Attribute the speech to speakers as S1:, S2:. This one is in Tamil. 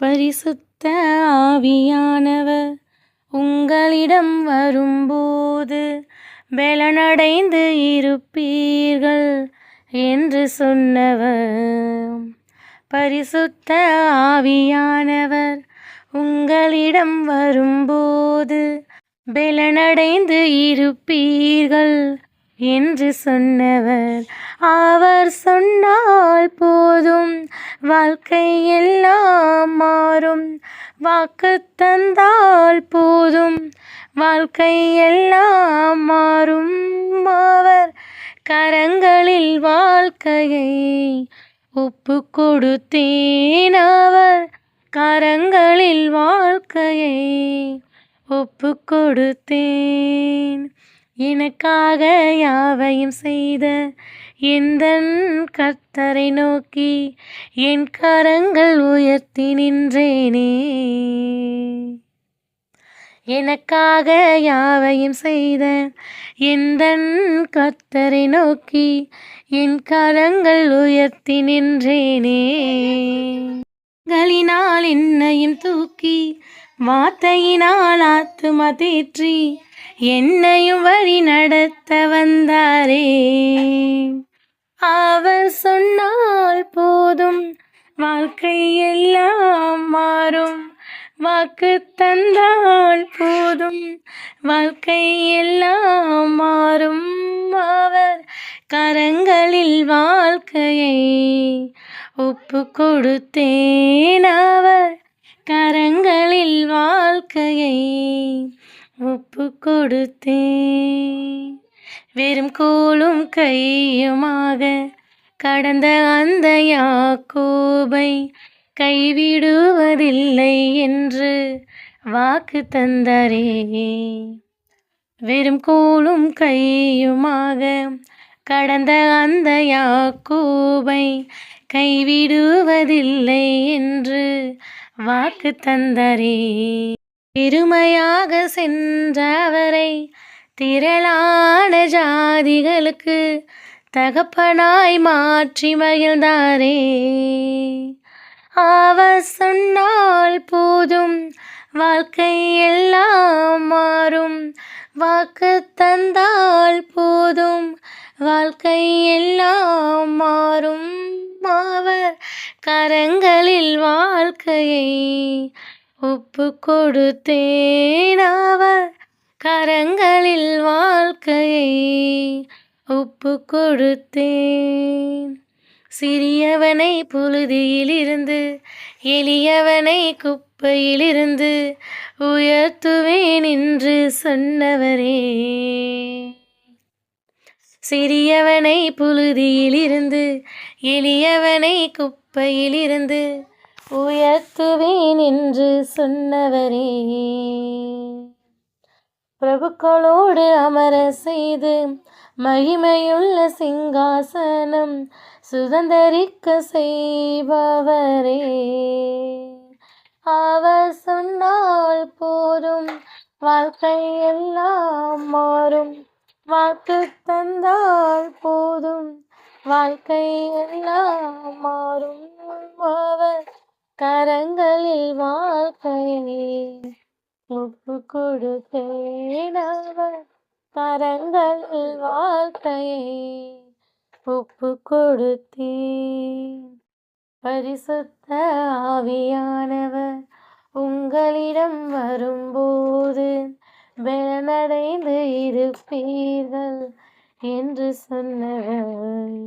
S1: பரிசுத்த ஆவியானவர் உங்களிடம் வரும்போது பலனடைந்து இருப்பீர்கள் என்று சொன்னவர். பரிசுத்த ஆவியானவர் உங்களிடம் வரும்போது பலனடைந்து இருப்பீர்கள் என்று சொன்னவர். அவர் சொன்னால் போதும் வாழ்க்கை எல்லாம் மாறும். வாக்கு தந்தால் போதும் வாழ்க்கை எல்லாம் மாறும். அவர் கரங்களில் வாழ்க்கையை ஒப்பு கொடுத்தேன். அவர் கரங்களில் வாழ்க்கையை ஒப்பு கொடுத்தேன். எனக்காக யாவையும் செய்த எந்த கர்த்தரை நோக்கி என் கரங்கள் உயர்த்தி நின்றேனே. எனக்காக யாவையும் செய்த எந்த கர்த்தரை நோக்கி என் கரங்கள் உயர்த்தி நின்றேனே. களினால் என்னையும் தூக்கி வார்த்தையினால் ஆத்து தேற்றி என்னையும் வழி நடத்த வந்தாரே. அவர் சொன்னால் போதும் வாழ்க்கை எல்லாம் மாறும். வாக்கு தந்தால் போதும் வாழ்க்கை எல்லாம் மாறும். அவர் கரங்களில் வாழ்க்கையை ஒப்பு கொடுத்தேன். அவர் கரங்களில் வாழ்க்கையை ஒப்பு கொடுத்தேன். வெறும் கோலும் கையுமாக கடந்த அந்த யாக்கோபை கைவிடுவதில்லை என்று வாக்கு தந்தாரே. வெறும் கோலும் கையுமாக கடந்த அந்த யாக்கோபை கைவிடுவதில்லை என்று வாக்கு தந்தாரே. பெருமையாக சென்றவரை திரளான ஜாதிகளுக்கு தகப்பனாய் மாற்றி மகிழ்ந்தாரே. அவர் சொன்னால் போதும் வாழ்க்கை எல்லாம் மாறும். வாக்கு தந்தால் போதும் வாழ்க்கை எல்லாம் மாறும். அவர் கரங்களில் வாழ்க்கையை ஒப்பு கொடுத்தேன் அவர் கரங்களில் வாழ்க்கையை. ஒப்பு கொடுத்தேன். சிறியவனை புழுதியிலிருந்து எளியவனை குப்பையிலிருந்து உயர்த்துவேன் என்று சொன்னவரே. சிறியவனை புழுதியிலிருந்து எளியவனை குப்பையிலிருந்து உயர்த்துவேன் என்று சொன்னவரே. பிரபுக்களோடு அமர செய்து மகிமையுள்ள சிங்காசனம் சுதந்திரிக்க செய்பவரே. அவர் சொன்னால் போதும் வாழ்க்கை எல்லாம் மாறும். வாக்கு தந்தால் போதும் வாழ்க்கை எல்லாம் மாறும். அவர் கரங்களில் வாழ்க்கையை ஒப்பு கொடுத்தேன் கரங்களில் வாழ்க்கையை ஒப்பு கொடுத்தேன். பரிசுத்த ஆவியானவர் உங்களிடம் வரும்போது பலனடைந்து இருப்பீர்கள் என்று சொன்னவர்.